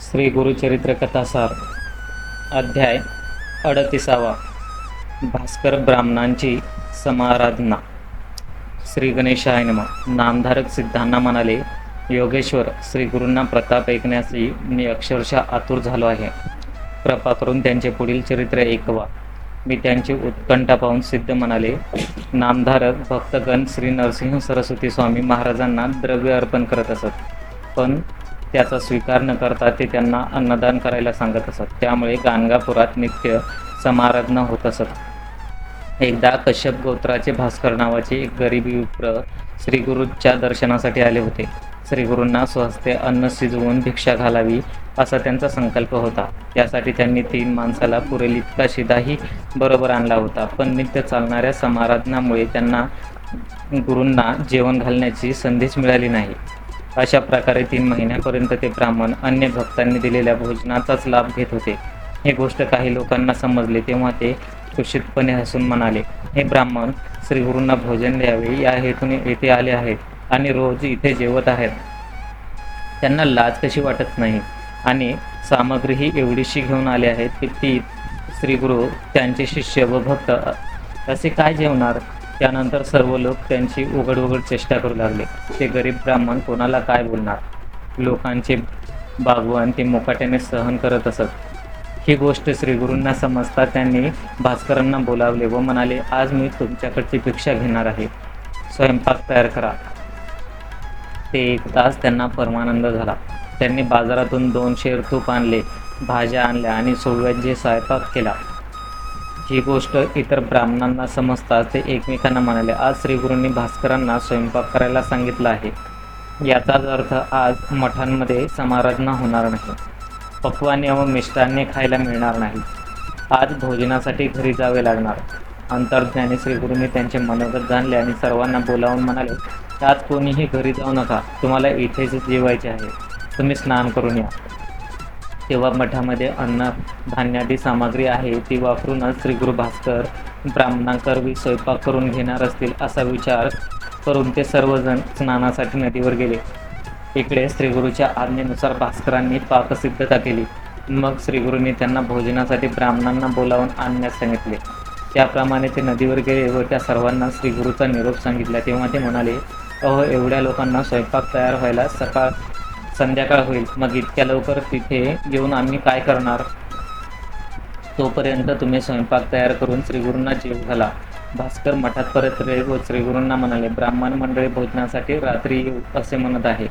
श्री गुरुचरित्र कथासार अध्याय अडतिसावा. भास्कर ब्राह्मणांची समाराधना. श्री गणेशाय नम. नामधारक सिद्धांना म्हणाले योगेश्वर श्री गुरूंना प्रताप ऐकण्यासही मी अक्षरशः आतुर झालो आहे. कृपा करून त्यांचे पुढील चरित्र ऐकवा. मी त्यांची उत्कंठा पाहून सिद्ध म्हणाले नामधारक भक्तगण श्री नरसिंह सरस्वती स्वामी महाराजांना द्रव्य अर्पण करत असत. पण त्याचा स्वीकार न करता ते त्यांना अन्नदान करायला सांगत असत. त्यामुळे गाणगापुरात नित्य समाराधना होत असत. एकदा कश्यप गोत्राचे भास्कर नावाचे एक गरीबी विप्र श्रीगुरूच्या दर्शनासाठी आले होते. श्रीगुरूंना स्वस्ते स्वहस्ते अन्न शिजवून भिक्षा घालावी असा त्यांचा संकल्प होता. त्यासाठी त्यांनी तीन माणसाला पुरेल इतका शिदाही बरोबर आणला होता. पण नित्य चालणाऱ्या समाराधनामुळे त्यांना गुरूंना जेवण घालण्याची संधीच मिळाली नाही. अशा प्रकारे तीन महिन्यापर्यंत ते ब्राह्मण अन्य भक्तांनी दिलेल्या भोजनाचाच लाभ घेत होते. ही गोष्ट काही लोकांना समजली तेव्हा ते कुशितपणे हसून म्हणाले हे ब्राह्मण श्री गुरूंना भोजन द्यावे या हेतूने येथे आले आहेत आणि रोज इथे जेवत आहेत. त्यांना लाज कशी वाटत नाही आणि सामग्रीही एवढीशी घेऊन आले आहेत की ती श्रीगुरु त्यांचे शिष्य व भक्त असे काय जेवणार? त्यानंतर सर्व लोक त्यांची उघड उघड चेष्टा करू लागले. ते गरीब ब्राह्मण कोणाला काय बोलणार? लोकांचे बागवान ते मोकाट्याने सहन करत असत. ही गोष्ट श्रीगुरूंना समजता त्यांनी भास्करांना बोलावले व म्हणाले आज मी तुमच्याकडची भिक्षा घेणार आहे. स्वयंपाक तयार करा. ते एक तास त्यांना परमानंद झाला. त्यांनी बाजारातून दोन शेर तूप आणले भाज्या आणल्या आणि सोव्याचे स्वयंपाक केला ही गोष्ट इतर ब्राह्मणांना समजताच ते एकमेकांना म्हणाले. आज श्रीगुरूंनी भास्करांना स्वयंपाक करायला सांगितलं आहे. याचाच अर्थ आज मठांमध्ये समाराधना होणार नाही. पक्वाने व मिष्टान्ने खायला मिळणार नाही. आज भोजनासाठी घरी जावे लागणार. अंतर्ज्ञानी श्रीगुरूंनी त्यांचे मनोगत जाणले आणि सर्वांना बोलावून म्हणाले आज कोणीही घरी जाऊ नका. तुम्हाला इथेच जेवायचे आहे. तुम्ही स्नान करून या. तेव्हा मठामध्ये अन्न धान्यादी सामग्री आहे ती वापरूनच श्रीगुरु भास्कर ब्राह्मणांकरवी स्वयंपाक करून घेणार असतील असा विचार करून ते सर्वजण स्नानासाठी नदीवर गेले. इकडे श्रीगुरूच्या आज्ञेनुसार भास्करांनी पाकसिद्धता केली. मग श्रीगुरूंनी त्यांना भोजनासाठी ब्राह्मणांना बोलावून आणण्यास सांगितले. त्याप्रमाणे ते नदीवर गेले व त्या सर्वांना श्रीगुरूचा निरोप सांगितला. तेव्हा ते म्हणाले अहो एवढ्या लोकांना स्वयंपाक तयार व्हायला सकाळ संध्याकाळ होईल. मग इतक्या लवकर तिथे येऊन आम्ही काय करणार? तोपर्यंत तुम्ही स्वयंपाक तयार करून श्रीगुरूंना जीव घाला. भास्कर मठात परत रे व श्रीगुरूंना म्हणाले ब्राह्मण मंडळी भोजनासाठी रात्री येऊ असे म्हणत आहे.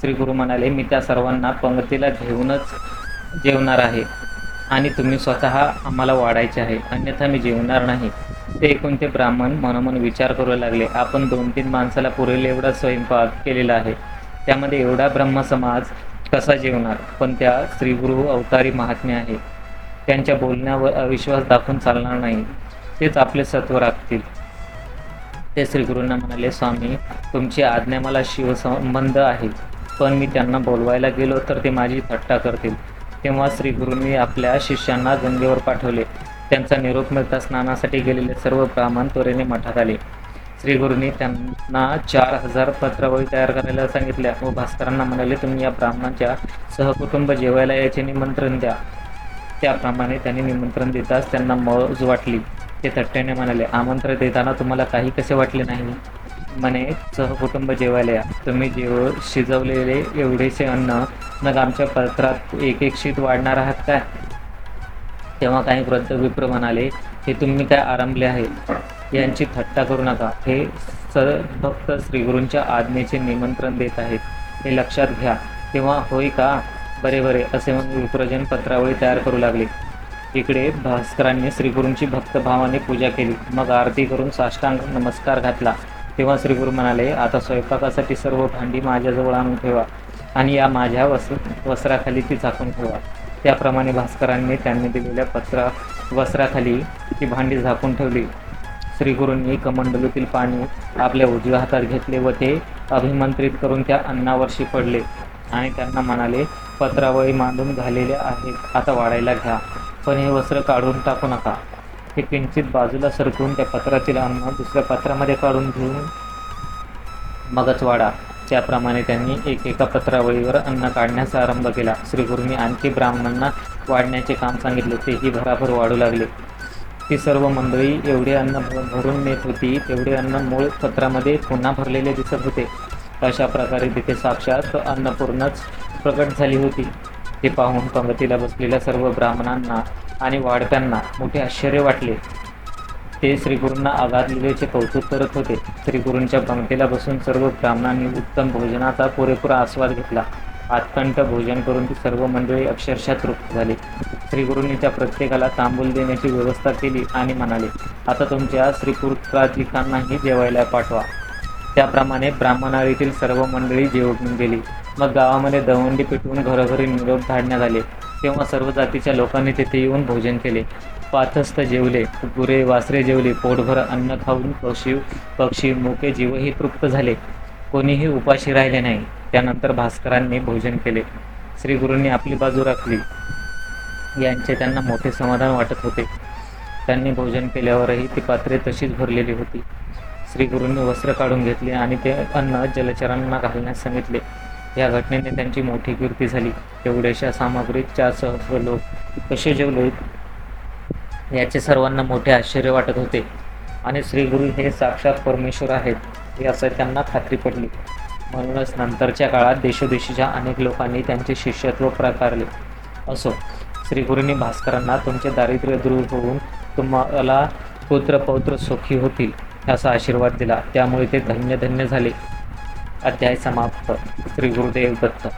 श्रीगुरू म्हणाले मी त्या सर्वांना पंगतीला घेऊनच जेवणार आहे आणि तुम्ही स्वतः आम्हाला वाढायचे आहे. अन्यथा मी जेवणार नाही. ते एकूण ते ब्राह्मण मनोमन विचार करू लागले. आपण दोन तीन माणसाला पुरेल एवढा स्वयंपाक केलेला आहे. त्यामध्ये एवढा ब्रह्मसमाज कसा जेवणार? पण त्या श्रीगुरु अवतारी महात्म्य आहे त्यांच्या बोलण्यावर अविश्वास दाखवून चालणार नाही. तेच आपले सत्व राखतील. ते श्रीगुरूंना म्हणाले स्वामी तुमची आज्ञा मला शिवसंबंध आहे. पण मी त्यांना बोलवायला गेलो तर ते माझी थट्टा करतील. तेव्हा श्रीगुरूंनी आपल्या शिष्यांना गंगेवर पाठवले. त्यांचा निरोप मिळता स्नानासाठी गेलेले सर्व ब्राह्मण त्वरेने मठात आले. श्रीगुरूंनी त्यांना चार हजार पत्रावळी तयार करायला सांगितल्या व भास्करांना म्हणाले तुम्ही या ब्राह्मणाच्या सहकुटुंब जेवायला याचे निमंत्रण द्या. त्याप्रमाणे त्यांनी निमंत्रण देताच त्यांना मौज वाटली. ते थट्ट्याने म्हणाले आमंत्रण देताना तुम्हाला काही कसे वाटले नाही? म्हणे सहकुटुंब जेवायला या. तुम्ही जेव शिजवलेले एवढेसे अन्न मग आमच्या पत्रात एक एक शीत वाढणार आहात काय? तेव्हा काही वृद्ध विप्र म्हणाले हे तुम्ही काय आरंभले आहे? यांची थट्टा करू नका. हे सर फक्त श्रीगुरूंच्या आज्ञेचे निमंत्रण देत आहेत. हे लक्षात घ्या. तेव्हा होय का? बरे बरे असे म्हणून विप्रजन पत्रावळी तयार करू लागले. इकडे भास्करांनी श्रीगुरूंची भक्तभावाने पूजा केली. मग आरती करून साष्टांग नमस्कार घातला. तेव्हा श्रीगुरू म्हणाले आता स्वयंपाकासाठी सर्व भांडी माझ्याजवळ आणून ठेवा आणि या माझ्या वस वस्त्राखाली ती झाकून ठेवा. त्याप्रमाणे भास्करांनी त्यांनी दिलेल्या पत्रा वस्त्राखाली ती भांडी झाकून ठेवली. श्रीगुरूंनी कमंडलूतील पाणी आपल्या उजव्या हातात घेतले व ते अभिमंत्रित करून त्या अन्नावरशी पडले. आणि त्यांना म्हणाले पत्रावळी मांडून घालेले आहेत आता वाढायला घ्या. पण हे वस्त्र काढून टाकू नका ते किंचित बाजूला सरकवून त्या पत्रातील अन्न दुसऱ्या पत्रामध्ये काढून घेऊन मगच वाढा. त्याप्रमाणे त्यांनी एक एका पत्रावळीवर अन्न काढण्याचा आरंभ केला. श्रीगुरूंनी आणखी ब्राह्मणांना वाढण्याचे काम सांगितले. तेही भराभर वाढू लागले. ती सर्व मंडळी एवढे अन्न भ- भरून नेत होती तेवढे अन्न मूळ पत्रामध्ये पुन्हा भरलेले दिसत होते. अशा प्रकारे तिथे साक्षात अन्नपूर्णच प्रकट झाली होती. ते पाहून पंगतीला बसलेल्या सर्व ब्राह्मणांना आणि वाढत्यांना मोठे आश्चर्य वाटले. ते श्रीगुरूंना आघात लिलेचे कौतुक करत होते. श्रीगुरूंच्या पंक्तीला बसून सर्व ब्राह्मणांनी उत्तम भोजनाचा पुरेपूर आस्वाद घेतला. आत्कंठ भोजन करून ती सर्व मंडळी अक्षरशः तृप्त झाली. श्रीगुरूंनी त्या प्रत्येकाला तांबूल देण्याची व्यवस्था केली आणि म्हणाले आता तुमच्या श्रीपुत्राधिकांनाही जेवायला पाठवा. त्याप्रमाणे ब्राह्मणारीतील सर्व मंडळी जेवून गेली मग गावामध्ये दवंडी पेटवून घरोघरी निरोप धाडण्यात आले. तेव्हा सर्व जातीच्या लोकांनी तेथे येऊन भोजन केले. पाथस्थ जेवले गुरे वासरे जेवले पोटभर अन्न खाऊन पक्षी पक्षी मुके जीवही तृप्त झाले. कोणीही उपाशी राहिले नाही. त्यानंतर भास्करांनी भोजन केले. श्रीगुरूंनी आपली बाजू राखली. यांचे त्यांना मोठे समाधान वाटत होते. त्यांनी भोजन केल्यावरही ती पात्रे तशीच भरलेली होती. श्रीगुरूंनी वस्त्र काढून घेतले आणि ते अन्न जलचरांना घालण्यास सांगितले. या घटनेने त्यांची मोठी कीर्ती झाली. एवढ्याशा सामग्रीत चार सहस्र लोक कसे जेवले? याचे सर्वांना मोठे आश्चर्य वाटत होते. आणि श्रीगुरु हे साक्षात परमेश्वर आहेत याचं त्यांना खात्री पडली. म्हणूनच नंतरच्या काळात देशोदेशीच्या अनेक लोकांनी त्यांचे शिष्यत्व प्रकारले. असो श्रीगुरूंनी भास्करांना तुमचे दारिद्र्य दूर होऊन तुम्हाला पुत्र पौत्र सुखी होतील असा आशीर्वाद दिला. त्यामुळे ते धन्य धन्य झाले. अध्याय समाप्त. श्री गुरुदेव दत्त.